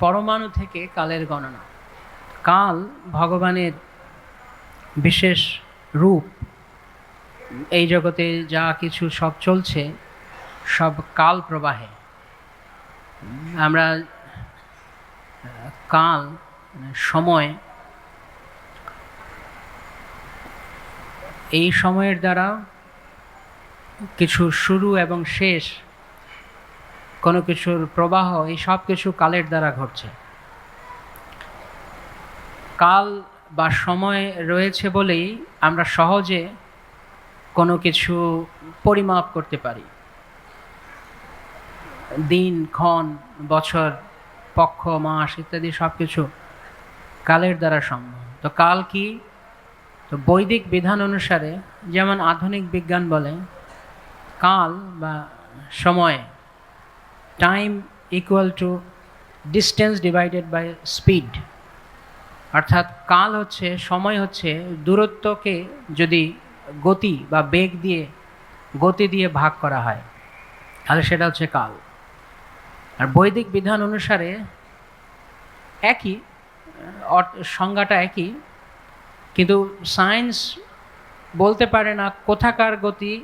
পরমাণু থেকে কালের গণনা। কাল ভগবানের বিশেষ রূপ, এই জগতে যা কিছু সব চলছে, সব কাল প্রবাহে। আমরা কাল, সময়, এই সময়ের দ্বারা কিছু শুরু এবং শেষ কোনো কিছুর প্রবাহ এই সব কিছু কালের দ্বারা ঘটছে। কাল বা সময় রয়েছে বলেই আমরা সহজে কোনো কিছু পরিমাপ করতে পারি। দিন, ক্ষণ, বছর, পক্ষ, মাস ইত্যাদি সব কিছু কালের দ্বারা সম্ভব। তো কাল কি? তো বৈদিক বিধান অনুসারে, যেমন আধুনিক বিজ্ঞান বলে, কাল বা সময় time equal to distance divided by speed অর্থাৎ কাল হচ্ছে, সময় হচ্ছে, দূরত্বকে যদি গতি বা বেগ দিয়ে, গতি দিয়ে ভাগ করা হয়, তাহলে সেটা হচ্ছে কাল। আর বৈদিক বিধান অনুসারে একই সংজ্ঞাটা একই, কিন্তু সায়েন্স বলতে পারে না কোথাকার গতি,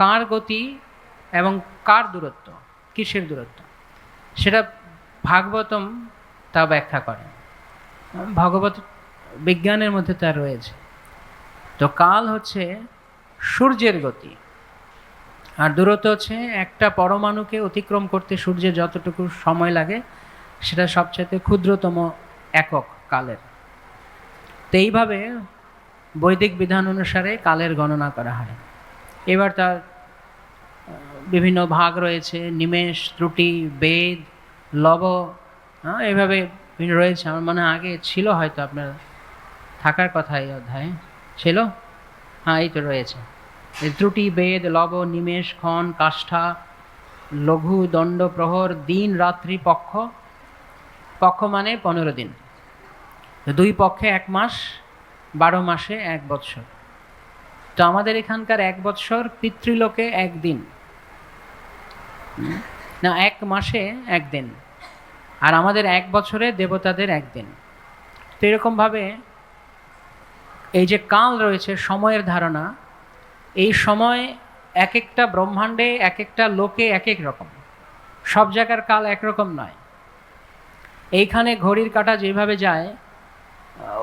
কার গতি এবং কার দূরত্ব? কিসের দূরত্ব? সেটা ভাগবতম তা ব্যাখ্যা করে ভগবত বিজ্ঞানের মধ্যে তা রয়েছে। তো কাল হচ্ছে সূর্যের গতি। আর দূরত্ব হচ্ছে একটা পরমাণুকে অতিক্রম করতে সূর্যের যতটুকু সময় লাগে, সেটা সবচেয়ে ক্ষুদ্রতম একক কালের। তো এইভাবে বৈদিক বিধান অনুসারে কালের গণনা করা হয়। এবার তার বিভিন্ন ভাগ রয়েছে, নিমেষ, ত্রুটি, বেদ, লব হ্যাঁ এইভাবে রয়েছে। আমার মনে হয় আগে ছিল হয়তো আপনার থাকার কথা এই অধ্যায়ে। ছিল? হ্যাঁ এই তো রয়েছে। ত্রুটি, বেদ, লব, নিমেষ, ক্ষণ, কাষ্ঠা, লঘু, দণ্ড, প্রহর, দিন, রাত্রি, পক্ষ। পক্ষ মানে পনেরো দিন। দুই পক্ষে এক মাস, বারো মাসে এক বৎসর। তো আমাদের এখানকার এক বৎসর পিতৃলোকে একদিন? না, এক মাসে একদিন। আর আমাদের এক বছরে দেবতাদের একদিন। তো এরকমভাবে এই যে কাল রয়েছে, সময়ের ধারণা, এই সময় এক একটা ব্রহ্মাণ্ডে এক একটা লোকে এক এক রকম। সব জায়গার কাল একরকম নয়। এইখানে ঘড়ির কাঁটা যেভাবে যায়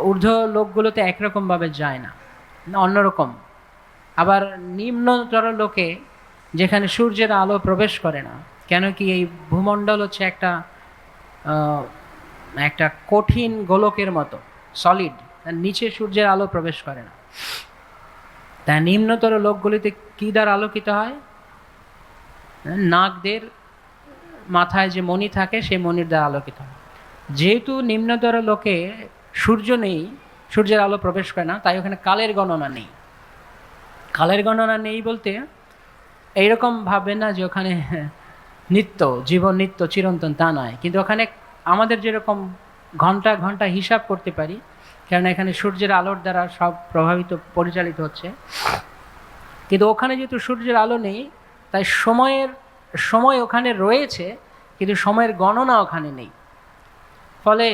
ঊর্ধ্ব লোকগুলোতে একরকমভাবে যায় না, অন্যরকম। আবার নিম্নতর লোকে যেখানে সূর্যের আলো প্রবেশ করে না। কেন কি এই ভূমণ্ডল হচ্ছে একটা একটা কঠিন গোলকের মতো সলিড তার নিচে সূর্যের আলো প্রবেশ করে না। তাই নিম্নতর লোকগুলিতে কী দ্বারা আলোকিত হয়? নাকদের মাথায় যে মণি থাকে, সেই মণির দ্বারা আলোকিত হয়। যেহেতু নিম্নতর লোকে সূর্য নেই, সূর্যের আলো প্রবেশ করে না, তাই ওখানে কালের গণনা নেই। কালের গণনা নেই বলতে এইরকম ভাবে না যে ওখানে নিত্য, জীবন নিত্য চিরন্তন তা নয়। কিন্তু ওখানে আমাদের যেরকম ঘণ্টা ঘণ্টা হিসাব করতে পারি কারণ এখানে সূর্যের আলোর দ্বারা সব প্রভাবিত, পরিচালিত হচ্ছে। কিন্তু ওখানে যেহেতু সূর্যের আলো নেই, তাই সময়ের, সময় ওখানে রয়েছে, কিন্তু সময়ের গণনা ওখানে নেই। ফলে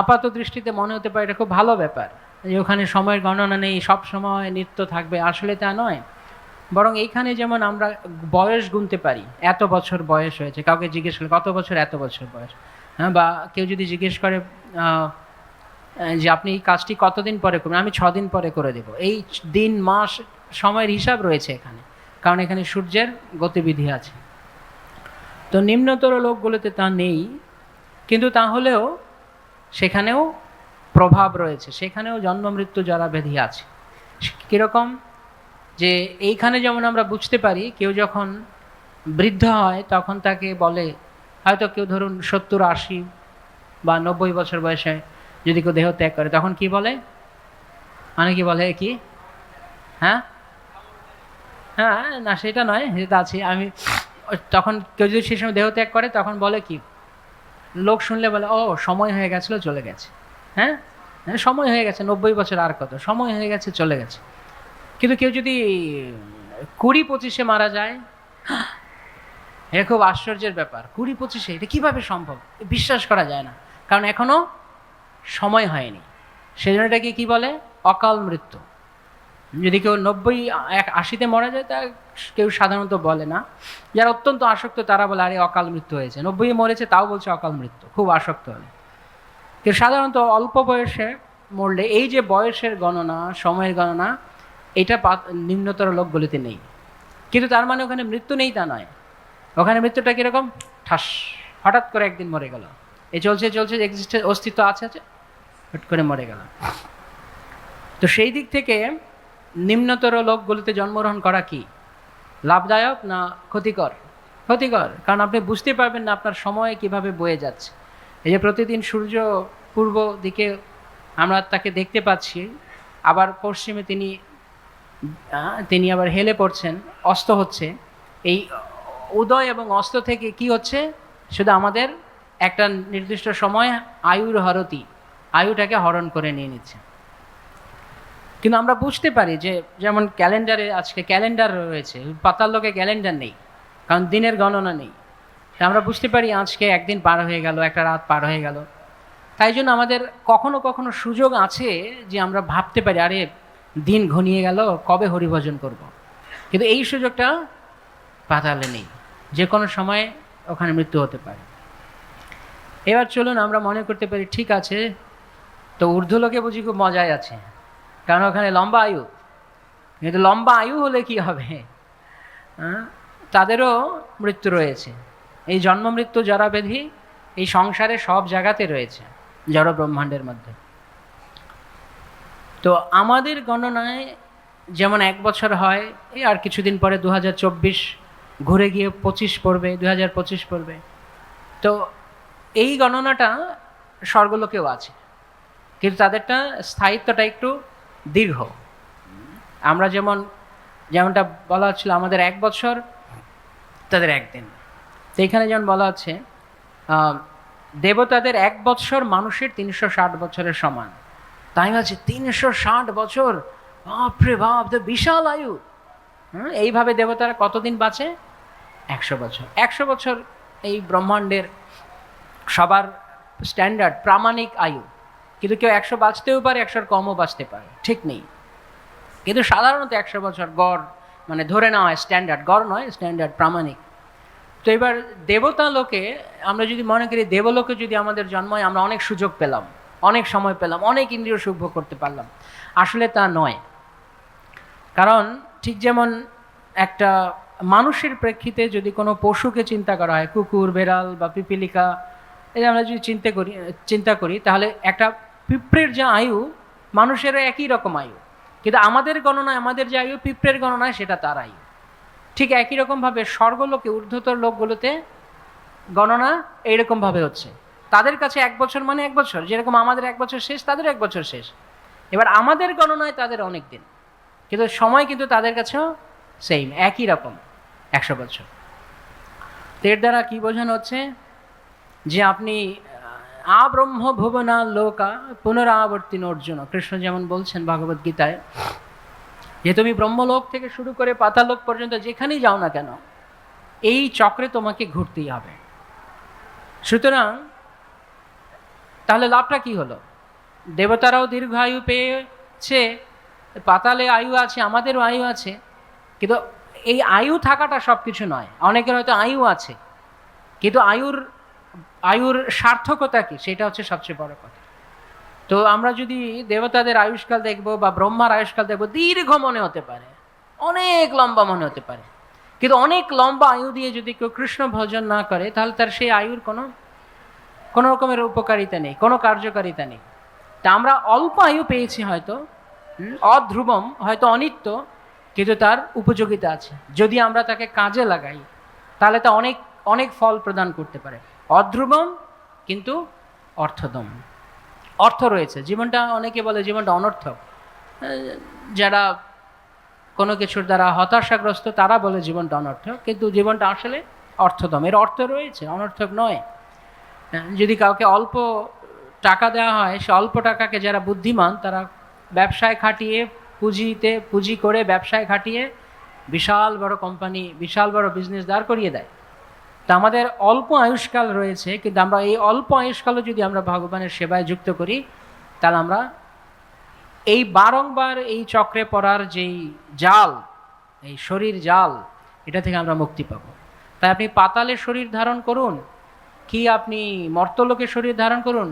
আপাত দৃষ্টিতে মনে হতে পারে এটা খুব ভালো ব্যাপার। যে ওখানে সময়ের গণনা নেই, সব সময় নিত্য থাকবে। আসলে তা নয়। বরং এইখানে যেমন আমরা বয়স গুনতে পারি, এত বছর বয়স হয়েছে, কাউকে জিজ্ঞেস করলে, কত বছর, এত বছর বয়স? হ্যাঁ বা কেউ যদি জিজ্ঞেস করে যে আপনি এই কাজটি কতদিন পরে করবেন? আমি ছদিন পরে করে দেব। এই দিন, মাস, সময়ের হিসাব রয়েছে এখানে। কারণ এখানে সূর্যের গতিবিধি আছে। তো নিম্নতর লোকগুলোতে তা নেই। কিন্তু তাহলেও সেখানেও প্রভাব রয়েছে, সেখানেও জন্ম, মৃত্যু যারা ব্যাধি আছে। কীরকম? যে এইখানে যেমন আমরা বুঝতে পারি, কেউ যখন বৃদ্ধ হয়, তখন তাকে বলে, হয়তো কেউ ধরুন সত্তর, আশি বা নব্বই বছর বয়সে যদি কেউ দেহ ত্যাগ করে, তখন কি বলে? মানে কি বলে কি? হ্যাঁ? হ্যাঁ না, সেটা নয়, সেটা আছে আমি, তখন কেউ যদি সেই সময় দেহ ত্যাগ করে, তখন বলে কি? লোক শুনলে বলে, ও, সময় হয়ে গেছিল, চলে গেছে। হ্যাঁ? হ্যাঁ, সময় হয়ে গেছে নব্বই বছর আর কত? সময় হয়ে গেছে চলে গেছে। কিন্তু কেউ যদি কুড়ি পঁচিশে মারা যায় এটা খুব আশ্চর্যের ব্যাপার। কুড়ি পঁচিশে এটা কীভাবে সম্ভব? বিশ্বাস করা যায় না। কারণ এখনও সময় হয়নি। সেজন্য এটাকে কী বলে? অকাল মৃত্যু। যদি কেউ নব্বই এক আশিতে মারা যায় তা কেউ সাধারণত বলে না। যারা অত্যন্ত আসক্ত তারা বলে আরে অকাল মৃত্যু হয়েছে। নব্বই মরেছে তাও বলছে অকাল মৃত্যু। খুব আসক্ত হলে সাধারণত অল্প বয়সে মরলে এই যে বয়সের গণনা, সময়ের গণনা, এটা নিম্নতর লোকগুলিতে নেই। কিন্তু তার মানে ওখানে মৃত্যু নেই তা নয়। ওখানে মৃত্যুটা কীরকম? ঠাস, হঠাৎ করে একদিন মরে গেল। এই চলছে চলছে এক্সিস্টে অস্তিত্ব আছে আছে? হট করে মরে গেল। তো সেই দিক থেকে নিম্নতর লোকগুলিতে জন্মগ্রহণ করা কি? লাভদায়ক না ক্ষতিকর? ক্ষতিকর। কারণ আপনি বুঝতে পারবেন না আপনার সময় কীভাবে বয়ে যাচ্ছে। এই যে প্রতিদিন সূর্য পূর্ব দিকে আমরা তাকে দেখতে পাচ্ছি, আবার পশ্চিমে তিনি তিনি আবার হেলে পড়ছেন, অস্ত হচ্ছে। এই উদয় এবং অস্ত থেকে কি হচ্ছে? শুধু আমাদের একটা নির্দিষ্ট সময় আয়ুর হরতি, আয়ুটাকে হরণ করে নিয়ে নিচ্ছে। কিন্তু আমরা বুঝতে পারি যে, যেমন ক্যালেন্ডারে আজকে ক্যালেন্ডার রয়েছে পাতার লোকে ক্যালেন্ডার নেই, কারণ দিনের গণনা নেই। আমরা বুঝতে পারি আজকে একদিন পার হয়ে গেল, একটা রাত পার হয়ে গেল। তাই জন্য আমাদের কখনো কখনো সুযোগ আছে যে আমরা ভাবতে পারি, আরে দিন ঘনিয়ে গেল, কবে হরিভজন করব। কিন্তু এই সুযোগটা পাতালে নেই। যে কোনো সময় ওখানে মৃত্যু হতে পারে। এবার চলুন আমরা মনে করতে পারি, ঠিক আছে, তো ঊর্ধ্বলোকে বুঝি খুব মজায় আছে। কারণ ওখানে লম্বা আয়ু। কিন্তু লম্বা আয়ু হলে কি হবে? তাদেরও মৃত্যু রয়েছে। এই জন্ম মৃত্যু জরা এই সংসারে সব জায়গাতে রয়েছে জড় ব্রহ্মাণ্ডের মধ্যে। তো আমাদের গণনায় যেমন এক বছর হয়, এই আর কিছুদিন পরে দু হাজার চব্বিশ ঘুরে গিয়ে পঁচিশ পড়বে দু হাজার পঁচিশ পড়বে। তো এই গণনাটা স্বর্গলোকেও আছে, কিন্তু তাদেরটা স্থায়িত্বটা একটু দীর্ঘ। আমরা যেমন, যেমনটা বলা হচ্ছিল, আমাদের এক বছর, তাদের একদিন। তো এখানে যেমন বলা হচ্ছে দেবতাদের এক বছর মানুষের তিনশো ষাট বছরের সমান। তাই বলছে তিনশো ষাট বছর? বাপরে বাপ তো বিশাল আয়ু। হুম, এইভাবে দেবতারা কতদিন বাঁচে? একশো বছর। একশো বছর এই ব্রহ্মাণ্ডের সবার স্ট্যান্ডার্ড প্রামাণিক আয়ু। কিন্তু কেউ একশো বাঁচতেও পারে একশোর কমও বাঁচতে পারে। ঠিক নেই। কিন্তু সাধারণত একশো বছর গড় মানে ধরে নেওয়া হয় স্ট্যান্ডার্ড গড় নয় স্ট্যান্ডার্ড প্রামাণিক। তো এবার দেবতা লোকে, আমরা যদি মনে করি দেবলোকে যদি আমাদের জন্ম হয়, আমরা অনেক সুযোগ পেলাম, অনেক সময় পেলাম, অনেক ইন্দ্রিয় ভোগ করতে পারলাম। আসলে তা নয়। কারণ ঠিক যেমন একটা মানুষের প্রেক্ষিতে যদি কোনো পশুকে চিন্তা করা হয়, কুকুর, বেড়াল বা পিপিলিকা, এই আমরা যদি চিন্তা করি চিন্তা করি, তাহলে একটা পিঁপড়ের যে আয়ু, মানুষেরও একই রকম আয়ু। কিন্তু আমাদের গণনায়, আমাদের যে আয়ু, পিঁপড়ের গণনায় সেটা তার আয়ু। ঠিক একই রকমভাবে স্বর্গলোকে, ঊর্ধ্বতর লোকগুলোতে গণনা এইরকমভাবে হচ্ছে। তাদের কাছে এক বছর মানে এক বছর, যেরকম আমাদের এক বছর শেষ তাদের এক বছর শেষ। এবার আমাদের গণনায় তাদের অনেক দিন, কিন্তু সময় কিন্তু তাদের কাছেও সেম একই রকম, একশো বছর। এর দ্বারা কী বোঝানো হচ্ছে? যে আপনি আব্রহ্ম ভুবনা লোকা পুনরাবর্তিন অর্জুন। কৃষ্ণ যেমন বলছেন ভগবদ গীতায় যে তুমি ব্রহ্মলোক থেকে শুরু করে পাতালোক পর্যন্ত যেখানেই যাও না কেন, এই চক্রে তোমাকে ঘুরতেই হবে। সুতরাং, তাহলে লাভটা কি হলো? দেবতারাও দীর্ঘ আয়ু পেয়েছে, পাতালে আয়ু আছে, আমাদেরও আয়ু আছে, কিন্তু এই আয়ু থাকাটা সব কিছু নয়। অনেকের হয়তো আয়ু আছে, কিন্তু আয়ুর আয়ুর সার্থকতা কি? সেটা হচ্ছে সবচেয়ে বড় কথা। তো আমরা যদি দেবতাদের আয়ুষ্কাল দেখব বা ব্রহ্মার আয়ুষ্কাল দেখব, দীর্ঘ মনে হতে পারে, অনেক লম্বা মনে হতে পারে। কিন্তু অনেক লম্বা আয়ু দিয়ে যদি কেউ কৃষ্ণ ভজন না করে, তাহলে তার সেই আয়ুর কোনো কোনো রকমের উপকারিতা নেই, কোনো কার্যকারিতা নেই। তা আমরা অল্প আয়ু পেয়েছি হয়তো অধ্রুবম, হয়তো অনিত্য, কিন্তু তার উপযোগিতা আছে। যদি আমরা তাকে কাজে লাগাই, তাহলে তা অনেক অনেক ফল প্রদান করতে পারে। অধ্রুবম, কিন্তু অর্থদম। অর্থ রয়েছে। জীবনটা অনেকে বলে জীবনটা অনর্থক যারা কোনো কিছুর দ্বারা হতাশাগ্রস্ত, তারা বলে জীবনটা অনর্থক কিন্তু জীবনটা আসলে অর্থদম এর অর্থ রয়েছে, অনর্থক নয়। যদি কাউকে অল্প টাকা দেওয়া হয়, সে অল্প টাকাকে যারা বুদ্ধিমান, তারা ব্যবসায় খাটিয়ে, পুঁজিতে, পুঁজি করে ব্যবসায় খাটিয়ে বিশাল বড় কোম্পানি বিশাল বড় বিজনেস দাঁড় করিয়ে দেয়। তা আমাদের অল্প আয়ুষ্কাল রয়েছে, কিন্তু আমরা এই অল্প আয়ুষ্কালও যদি আমরা ভগবানের সেবায় যুক্ত করি, তাহলে আমরা এই বারংবার এই চক্রে পড়ার যেই জাল, এই শরীর জাল, এটা থেকে আমরা মুক্তি পাব। তাই আপনি পাতালে শরীর ধারণ করুন, কি আপনি মর্তলোকে শরীর ধারণ করুন,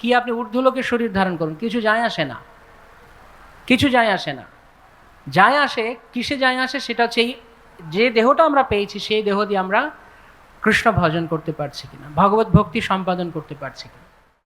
কি আপনি ঊর্ধ্বলোকে শরীর ধারণ করুন, কিছু যায় আসে না। কিছু যায় আসে না। যায় আসে, কিসে যায় আসে সেটা হচ্ছে যে দেহটা আমরা পেয়েছি, সেই দেহ দিয়ে আমরা কৃষ্ণ ভজন করতে পারছি কিনা ভগবত ভক্তি সম্পাদন করতে পারছি কিনা।